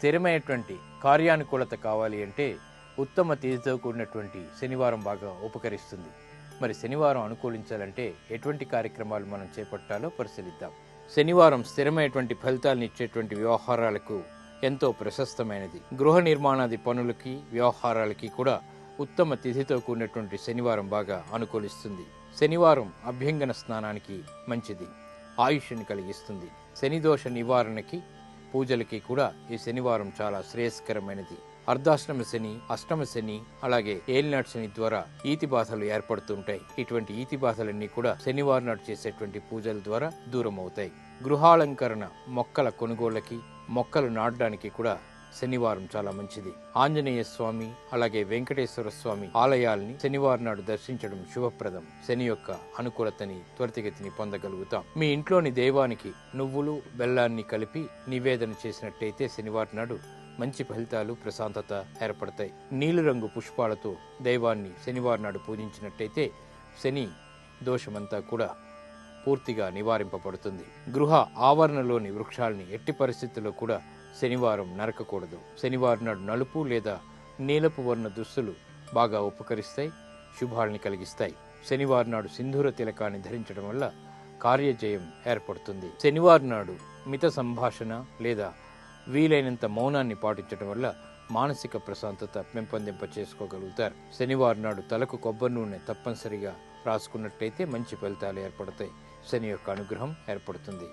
స్థిరమైనటువంటి కార్యానుకూలత కావాలి అంటే ఉత్తమ తేదీతో కూడినటువంటి శనివారం బాగా ఉపకరిస్తుంది. మరి శనివారం అనుకూలించాలంటే ఎటువంటి కార్యక్రమాలు మనం చేపట్టాలో పరిశీలిద్దాం. శనివారం స్థిరమైనటువంటి ఫలితాలను ఇచ్చేటువంటి వ్యవహారాలకు ఎంతో ప్రశస్తమైనది. గృహ నిర్మాణాది పనులకి వ్యవహారాలకి కూడా ఉత్తమ తిథితో కూడినటువంటి శనివారం బాగా అనుకూలిస్తుంది. శనివారం అభ్యంగన స్నానానికి మంచిది. ఆయుష్ని కలిగిస్తుంది. శని దోష నివారణకి పూజలకి కూడా ఈ శనివారం చాలా శ్రేయస్కరమైనది. అర్ధాష్టమ శని అష్టమ శని అలాగే ఏలినాటి శని ద్వారా ఈతి బాధలు ఏర్పడుతుంటాయి. ఇటువంటి ఈతి బాధలన్నీ కూడా శనివారం నాడు చేసేటువంటి పూజల ద్వారా దూరం అవుతాయి గృహాలంకరణ మొక్కల కొనుగోళ్ళకి మొక్కలు నాటడానికి కూడా శనివారం చాలా మంచిది. ఆంజనేయ స్వామి అలాగే వెంకటేశ్వర స్వామి ఆలయాల్ని శనివారం నాడు దర్శించడం శుభప్రదం. శని యొక్క అనుకూలతని త్వరితగతిని పొందగలుగుతాం. మీ ఇంట్లోని దైవానికి నువ్వులు బెల్లాన్ని కలిపి నివేదన చేసినట్టయితే శనివారం నాడు మంచి ఫలితాలు ప్రశాంతత ఏర్పడతాయి. నీలిరంగు పుష్పాలతో దైవాన్ని శనివారం నాడు పూజించినట్టయితే శని దోషమంతా కూడా పూర్తిగా నివారింపబడుతుంది. గృహ ఆవరణలోని వృక్షాల్ని ఎట్టి పరిస్థితుల్లో కూడా శనివారం నరకకూడదు. శనివారం నాడు నలుపు లేదా నీలపు వర్ణ దుస్తులు బాగా ఉపకరిస్తాయి శుభాల్ని కలిగిస్తాయి. శనివారం నాడు సింధూర తిలకాన్ని ధరించడం వల్ల కార్యజయం ఏర్పడుతుంది. శనివారం నాడు మిత సంభాషణ లేదా వీలైనంత మౌనాన్ని పాటించడం వల్ల మానసిక ప్రశాంతత పెంపొందింప చేసుకోగలుగుతారు శనివారం నాడు తలకు కొబ్బరి నూనె తప్పనిసరిగా రాసుకున్నట్టయితే మంచి ఫలితాలు ఏర్పడతాయి. శని యొక్క అనుగ్రహం ఏర్పడుతుంది.